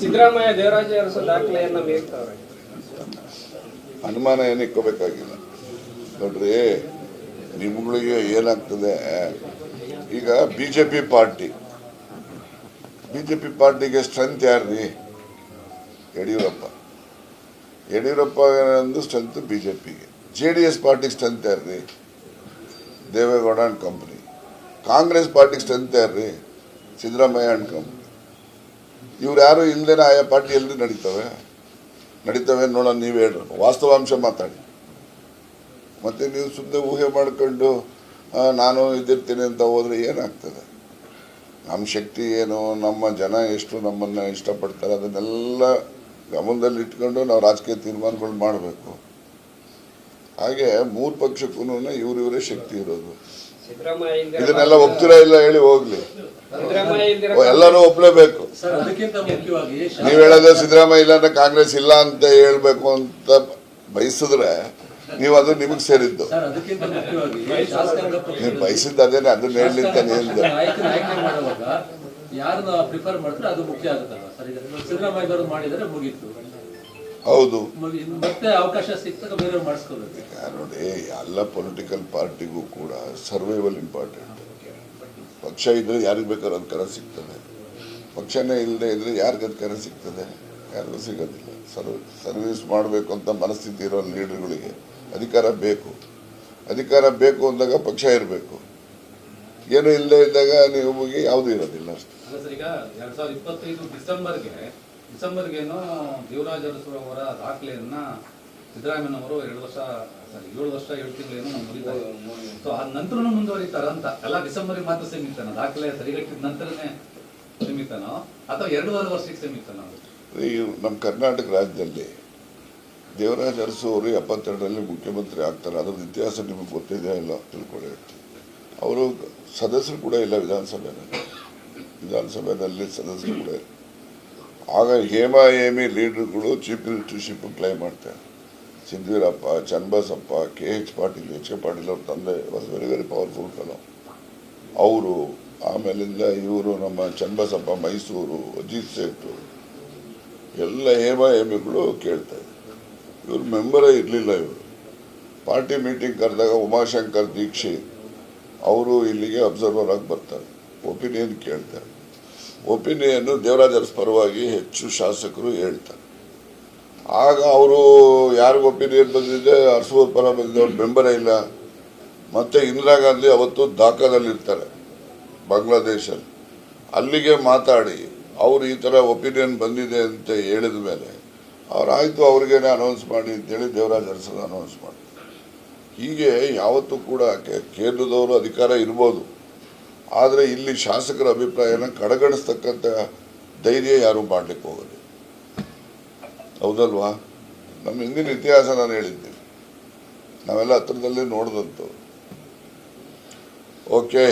ಸಿದ್ದರಾಮಯ್ಯ ದೇವರಾಜ ಅರಸು ದಾಖಲೆಯನ್ನ ಅನುಮಾನ ಇಕ್ಕೋಬೇಕಾಗಿಲ್ಲ. ನೋಡ್ರಿ, ನಿಮ್ಗಳಿಗೆ ಏನಾಗ್ತದೆ, ಈಗ B J P party. B J P ಪಾರ್ಟಿಗೆ ಸ್ಟ್ರೆಂತ್ ಯಾರ್ರಿ? ಯಡಿಯೂರಪ್ಪ. ಯಡಿಯೂರಪ್ಪ ಒಂದು ಸ್ಟ್ರೆಂತ್ ಬಿ ಜೆ ಪಿಗೆ ಜೆ ಡಿ ಎಸ್ ಪಾರ್ಟಿಗೆ ಸ್ಟ್ರೆಂತ್ ಯಾರ್ರಿ? ದೇವೇಗೌಡ ಅಂಡ್ ಕಂಪ್ನಿ ಕಾಂಗ್ರೆಸ್ ಪಾರ್ಟಿಗೆ ಸ್ಟ್ರೆಂತ್ ಯಾರ್ರಿ? ಸಿದ್ದರಾಮಯ್ಯ ಅಂಡ್ ಕಂಪ್ನಿ ಇವ್ರು ಯಾರು ಇಲ್ಲದೇನೆ ಆಯಾ ಪಾರ್ಟಿ ಎಲ್ಲಿ ನಡೀತವೆ. ನಡೀತವೆ ನೋಡೋಣ, ನೀವು ಹೇಳ್ರಿ. ವಾಸ್ತವಾಂಶ ಮಾತಾಡಿ. ಮತ್ತೆ ನೀವು ಸುಮ್ಮನೆ ಊಹೆ ಮಾಡ್ಕೊಂಡು ನಾನು ಇದ್ದಿರ್ತೀನಿ ಅಂತ ಹೋದರೆ ಏನಾಗ್ತದೆ? ನಮ್ಮ ಶಕ್ತಿ ಏನು, ನಮ್ಮ ಜನ ಎಷ್ಟು ನಮ್ಮನ್ನು ಇಷ್ಟಪಡ್ತಾರೆ, ಅದನ್ನೆಲ್ಲ ಗಮನದಲ್ಲಿ ಇಟ್ಕೊಂಡು ನಾವು ರಾಜಕೀಯ ತೀರ್ಮಾನಗಳು ಮಾಡಬೇಕು. ಹಾಗೆ ಮೂರು ಪಕ್ಷಕ್ಕೂ ಇವ್ರು ಇವರೇ ಶಕ್ತಿ ಇರೋದು. ಇದನ್ನೆಲ್ಲ ಒಪ್ತೀರಾ ಇಲ್ಲ ಹೇಳಿ ಹೋಗ್ಲಿ. ಎಲ್ಲರೂ ಒಪ್ಲೇಬೇಕು. ಸರ್ ಅದಕ್ಕಿಂತ ಮುಖ್ಯವಾಗಿ ನೀವ್ ಹೇಳೋದು ಸಿದ್ದರಾಮಯ್ಯ ಇಲ್ಲ ಅಂದ್ರೆ ಕಾಂಗ್ರೆಸ್ ಇಲ್ಲ ಅಂತ ಹೇಳ್ಬೇಕು ಅಂತ ಬಯಸಿದ್ರೆ ನೀವು ಅದು ನಿಮಗ್ ಸೇರಿದ್ದು. ಸರ್ ಅದಕ್ಕಿಂತ ಮುಖ್ಯವಾಗಿ ಶಾಸಕಾಂಗ ಪಕ್ಷ ನೀವು ಬಯಸಿದ್ದು ಅದೇನೆ ಅದನ್ನ ಹೇಳಲಿಂತಾನೆ ಹೇಳಿದೆ. ನಾಯಕನ ಆಯ್ಕೆ ಮಾಡುವಾಗ ಯಾರನ್ನ ಪ್ರಿಫರ್ ಮಾಡಿದ್ರೆ ಅದು ಮುಖ್ಯ ಆಗುತ್ತಲ್ಲ ಸರ್ ಸಿದ್ದರಾಮಯ್ಯ ಮಾಡಿದರೆ ಮುಗೀತು. ಹೌದು. ಮತ್ತೆ ಅವಕಾಶ ನೋಡಿ ಎಲ್ಲ ಪೊಲಿಟಿಕಲ್ ಪಾರ್ಟಿಗೂ ಕೂಡ ಸರ್ವೈವಲ್ ಇಂಪಾರ್ಟೆಂಟ್ ಪಕ್ಷ ಇದ್ರೆ ಯಾರಿಗೆ ಬೇಕಾದ್ರೂ ಅಧಿಕಾರ ಸಿಗ್ತದೆ. ಪಕ್ಷನೇ ಇಲ್ಲದೆ ಇದ್ರೆ ಯಾರಿಗೆ ಅಧಿಕಾರ ಸಿಗ್ತದೆ? ಯಾರಿಗೂ ಸಿಗೋದಿಲ್ಲ. ಸರ್ವ್ ಸರ್ವಿಸ್ ಮಾಡಬೇಕು ಅಂತ ಮನಸ್ಥಿತಿ ಇರೋ ಲೀಡರ್ಗಳಿಗೆ ಅಧಿಕಾರ ಬೇಕು. ಅಧಿಕಾರ ಬೇಕು ಅಂದಾಗ ಪಕ್ಷ ಇರಬೇಕು. ಏನು ಇಲ್ಲದೆ ಇದ್ದಾಗ ನೀವು ಯಾವುದೂ ಇರೋದಿಲ್ಲ ಅಷ್ಟೇ. ಈಗ ಡಿಸೆಂಬರ್ಗೇನೋ ದೇವರಾಜ ಅರಸು ಅವರ ದಾಖಲೆಯನ್ನ ಸಿದ್ದರಾಮಯ್ಯನವರು ಎರಡು ವರ್ಷ ಸಾರಿ ಏಳು ವರ್ಷ ಏಳು ತಿಂಗಳೇನೋ ಮುಗಿತಾರೆ ಸೊ ಆ ನಂತರನೂ ಮುಂದುವರಿತಾರ ಅಂತ. ಎಲ್ಲ ಡಿಸೆಂಬರ್ಗೆ ಮಾತ್ರ ಸೀಮಿತನ? ದಾಖಲೆ ಸರಿಗಟ್ಟಿದ ನಂತರನೇ ಸೀಮಿತನೋ? ಅಥವಾ ಎರಡೂವರೆ ವರ್ಷಕ್ಕೆ ಸೀಮಿತನೋ ಅದು? ಈ ನಮ್ಮ ಕರ್ನಾಟಕ ರಾಜ್ಯದಲ್ಲಿ ದೇವರಾಜ ಅರಸು ಅವರು ಎಪ್ಪತ್ತೆರಡರಲ್ಲಿ ಮುಖ್ಯಮಂತ್ರಿ ಆಗ್ತಾರೆ. ಅದರ ಇತಿಹಾಸ ನಿಮಗೆ ಗೊತ್ತಿದೆಯಾ ಇಲ್ಲ ತಿಳ್ಕೊಳ್ಳಿ ಅವರು ಸದಸ್ಯರು ಕೂಡ ಇಲ್ಲ ವಿಧಾನಸಭೆಯಲ್ಲಿ. ವಿಧಾನಸಭೆಯಲ್ಲಿ ಸದಸ್ಯರು ಕೂಡ ಇಲ್ಲ. ಆಗ ಹೇಮಾ ಹೇಮಿ ಲೀಡರ್ಗಳು ಚೀಫ್ ಮಿನಿಸ್ಟರ್ಶಿಪ್ ಕ್ಲೈಮ್ ಮಾಡ್ತಾರೆ. Siddaveerappa Channabasappa K H Patil, H K Patil ಅವ್ರ ತಂದೆ was very very powerful fellow ಅವರು ಆಮೇಲಿಂದ ಇವರು ನಮ್ಮ ಚನ್ನಬಸಪ್ಪ ಮೈಸೂರು, ಅಜಿತ್ ಸೇಠ್ ಎಲ್ಲ ಹೇಮ ಹೇಮಿಗಳು ಕೇಳ್ತಾರೆ ಇವರು ಮೆಂಬರೇ ಇರಲಿಲ್ಲ ಇವರು. ಪಾರ್ಟಿ ಮೀಟಿಂಗ್ ಕರೆದಾಗ ಉಮಾಶಂಕರ್ ದೀಕ್ಷಿತ್ ಅವರು ಇಲ್ಲಿಗೆ ಅಬ್ಸರ್ವರ್ ಆಗಿ ಬರ್ತಾರೆ. ಒಪಿನಿಯನ್ ಕೇಳ್ತಾರೆ. ಒಪಿನಿಯನ್ನು ದೇವರಾಜರ ಪರವಾಗಿ ಹೆಚ್ಚು ಶಾಸಕರು ಹೇಳ್ತಾರೆ. ಆಗ ಅವರು ಯಾರಿಗೂ ಒಪಿನಿಯನ್ ಬಂದಿದೆ? ಅರ್ಸೂರ್ ಪರ ಬಂದಿದೆ, ಅವ್ರ ಮೆಂಬರೇ ಇಲ್ಲ. ಮತ್ತೆ ಇಂದಿರಾ ಗಾಂಧಿ ಅವತ್ತು ದಾಖಲಲ್ಲಿರ್ತಾರೆ, ಬಾಂಗ್ಲಾದೇಶಲ್ಲಿ. ಅಲ್ಲಿಗೆ ಮಾತಾಡಿ, ಅವರು ಈ ಥರ ಒಪಿನಿಯನ್ ಬಂದಿದೆ ಅಂತ ಹೇಳಿದ ಮೇಲೆ ಅವ್ರು ಆಯಿತು, ಅವ್ರಿಗೇನೆ ಅನೌನ್ಸ್ ಮಾಡಿ ಅಂತೇಳಿ ದೇವರಾಜ ಅರಸನ ಅನೌನ್ಸ್ ಮಾಡಿ ಹೀಗೆ ಯಾವತ್ತೂ ಕೂಡ ಕೇಂದ್ರದವರು ಅಧಿಕಾರ ಇರ್ಬೋದು. ಆದರೆ ಇಲ್ಲಿ ಶಾಸಕರ ಅಭಿಪ್ರಾಯನ ಕಡೆಗಣಿಸ್ತಕ್ಕಂಥ ಧೈರ್ಯ ಯಾರು ಮಾಡಲಿಕ್ಕೆ ಹೋಗೋದು ಹೌದಲ್ವಾ? ನಮ್ಮ ಹಿಂದಿನ ಇತಿಹಾಸ ನಾನು ಹೇಳಿದ್ದೀನಿ ನಾವೆಲ್ಲ ಹತ್ರದಲ್ಲೇ ನೋಡಿದಂತು ಓಕೆ